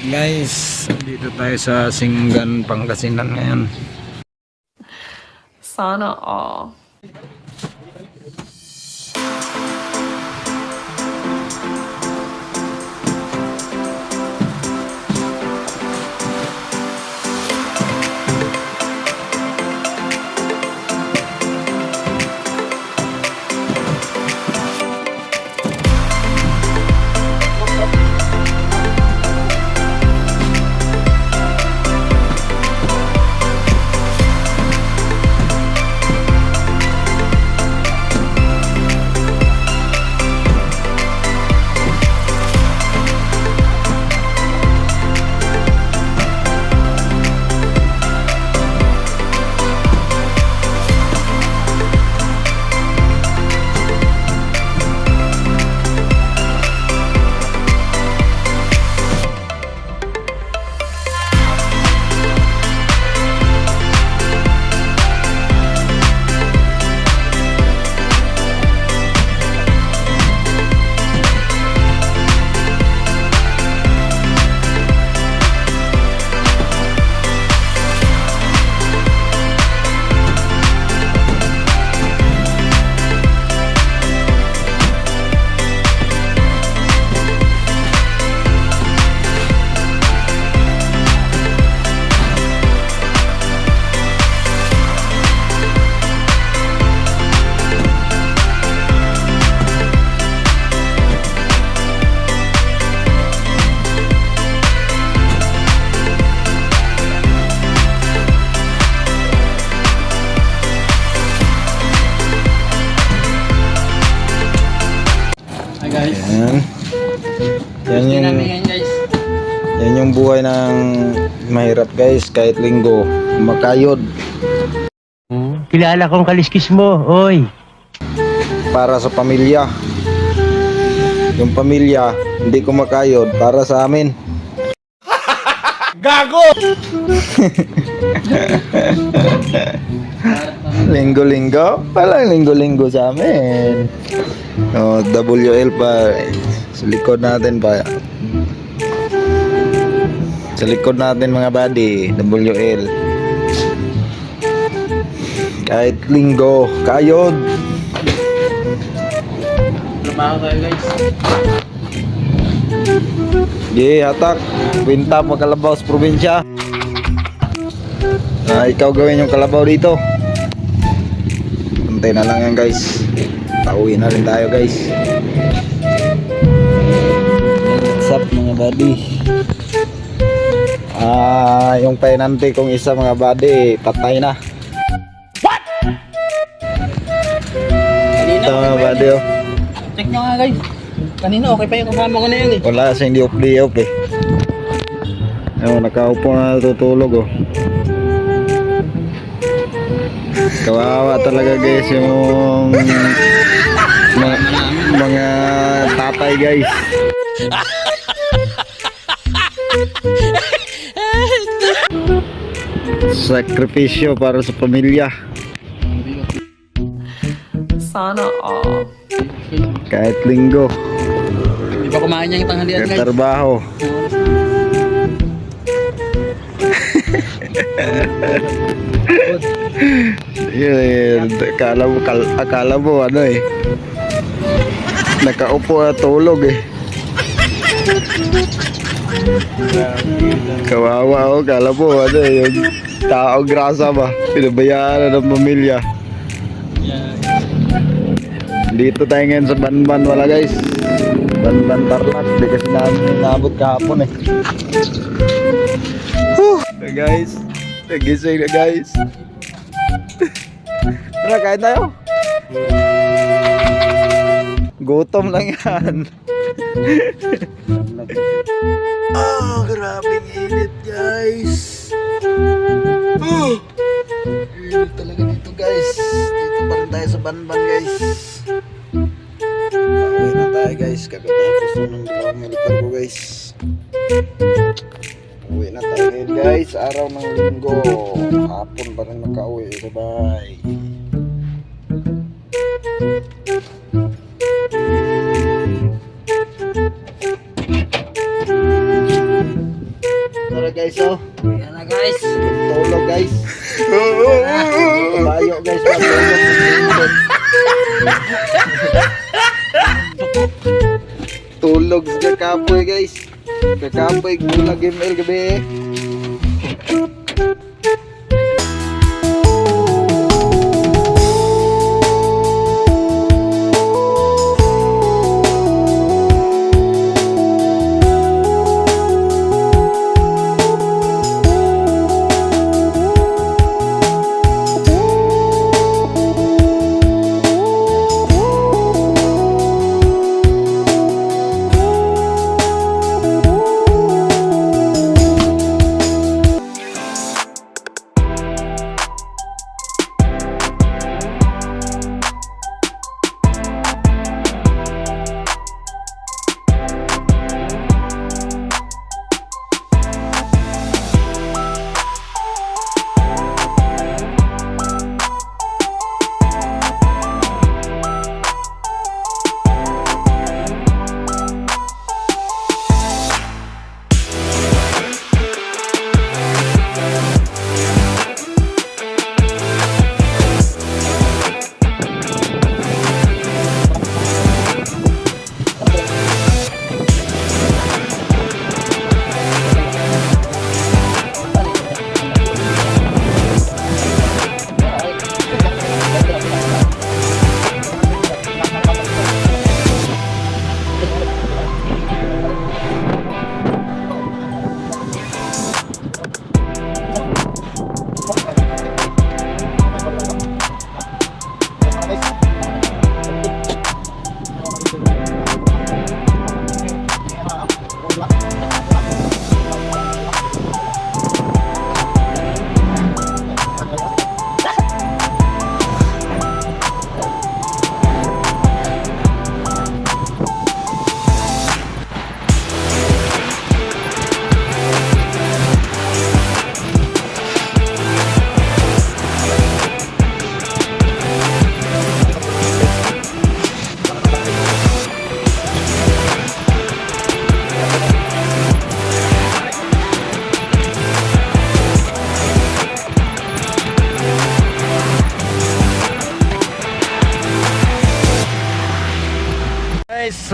At guys, dito tayo sa Singgan, Pangasinan ngayon. Sana all. Yung buhay ng mahirap guys, kahit linggo. Makayod Kilala kong kaliskis mo, oy. para sa pamilya. Yung pamilya, hindi ko makayod para sa amin. Linggo-linggo? Palang linggo-linggo sa amin. Oh, WL pa. Sa likod natin pa. Sa likod natin mga buddy, WL. Kahit linggo, kayod. Trabaho tayo guys. Ye, hatak. Kwenta mo kalabaw sa probinsya. Ah, ikaw gawin yung kalabaw dito. Puntay na lang yan guys. Pauwi na rin tayo guys. What's up mga buddy? Ah, yung painante kong isa mga buddy, patay na. Kanina Ito mga buddy oh. Check nyo nga guys. Kanina okay pa yung kasama ko na yan eh. Wala kasi hindi off day off eh. Ayun, nakaupo na natutulog oh. Kawawa talaga guys yung mga, mga tatay guys. Sakripisyo para sa pamilya. Sana all. Kahit linggo, Hindi pa kumain yung tanghalian kahit trabaho. Yun, akala mo, kal, akala mo ano eh. Nakaupo at tulog eh. Kawawa oh, akala mo ano eh, yung tao grasa ba? Pinabayaan na ng pamilya. Dito tayo ngayon sa Banban wala guys. Banban Tarlac, di kasi namin nabot kahapon eh. Whew! Hey guys, nagising na guys. Tara, kain tayo. Gutom lang yan. Oh, grabe init guys. Oh, init talaga dito guys. Dito pa rin tayo sa Banban guys. Pauwi na tayo guys. Kakatapos na ng helikar ko guys. Uwi na tayo ngayon guys. Araw ng linggo. Hapon pa rin makauwi. Bye-bye. Na guys oh. Yan na guys. Tulog guys. Bayo guys. Tulog. Tulog sa kakapoy guys. Kakapoy gula game gabi. Guys,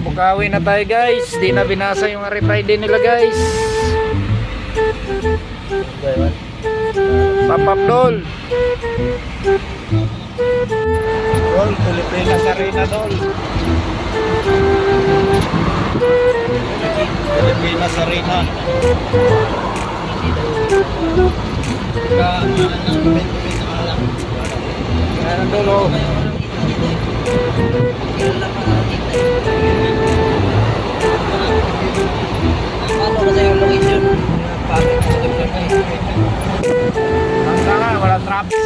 Bukawi na tayo guys. Di na binasa yung RFID nila guys. Papap dol. Dol, Pilipinas Arena dol. Pilipinas Arena. Ka, ano dol oh. Kasi yung location? Bakit Hanggang nga, wala traffic.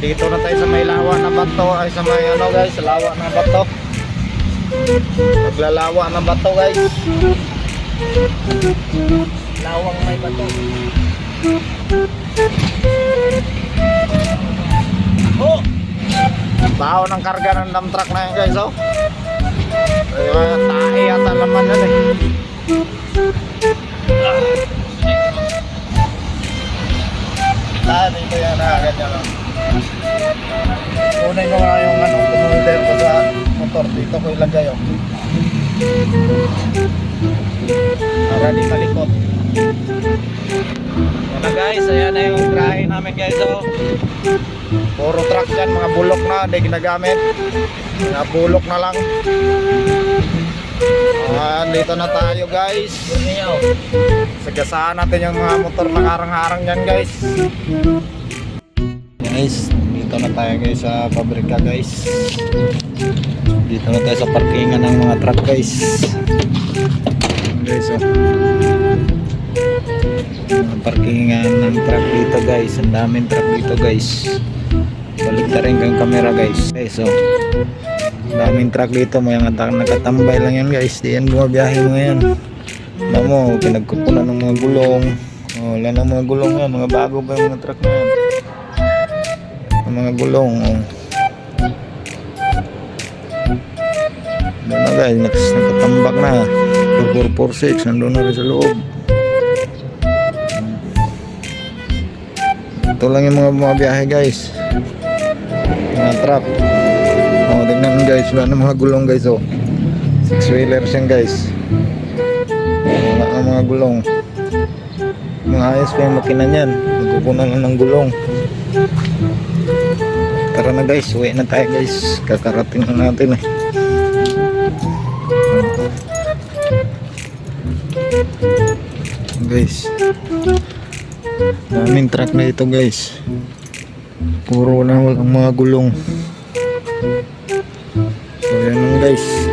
Dito na tayo sa may lawa na bato ay sa may ano guys, lawa na bato. Maglalawa ng bato guys. Lawang may bato. Oh! Baho ng karga ng dump truck na yan guys oh. Ay, tae yata naman yan eh. Motor. Dito ko ilagay oh. Para di malikot. Yan guys, ayan na yung grahe namin guys oh. Puro truck dyan, mga bulok na, hindi ginagamit. Mga bulok na lang. Ayan, dito na tayo guys. Sagasaan natin yung mga motor na karang-harang dyan guys. Guys, dito na tayo guys sa pabrika guys. Dito na tayo sa parkingan ng mga truck guys. Guys, oh. Parkingan ng truck dito guys. Ang daming truck dito guys. Balik na rin yung camera guys. Guys, oh. Daming truck dito. Mga nakatambay lang yan guys. Di yan bumabiyahe mga yan. Alam mo, pinagkukunan ng mga gulong. Oh, wala na mga gulong yan. Mga bago ba yung mga truck na yan? ang mga gulong oh. na guys. Nakatambak na. 4446 nandun na rin sa loob. Ito lang yung mga mga biyahe guys. Mga truck. Oh, tignan guys. Wala na mga gulong guys oh. Six wheelers yan guys. Wala na mga gulong. Mga ayos pa yung makina nyan nagkukunan lang ng gulong. Tara na guys, uwi na tayo guys. Kakarating na natin eh. Guys. Daming truck na ito guys. Puro na walang mga gulong. So yan guys.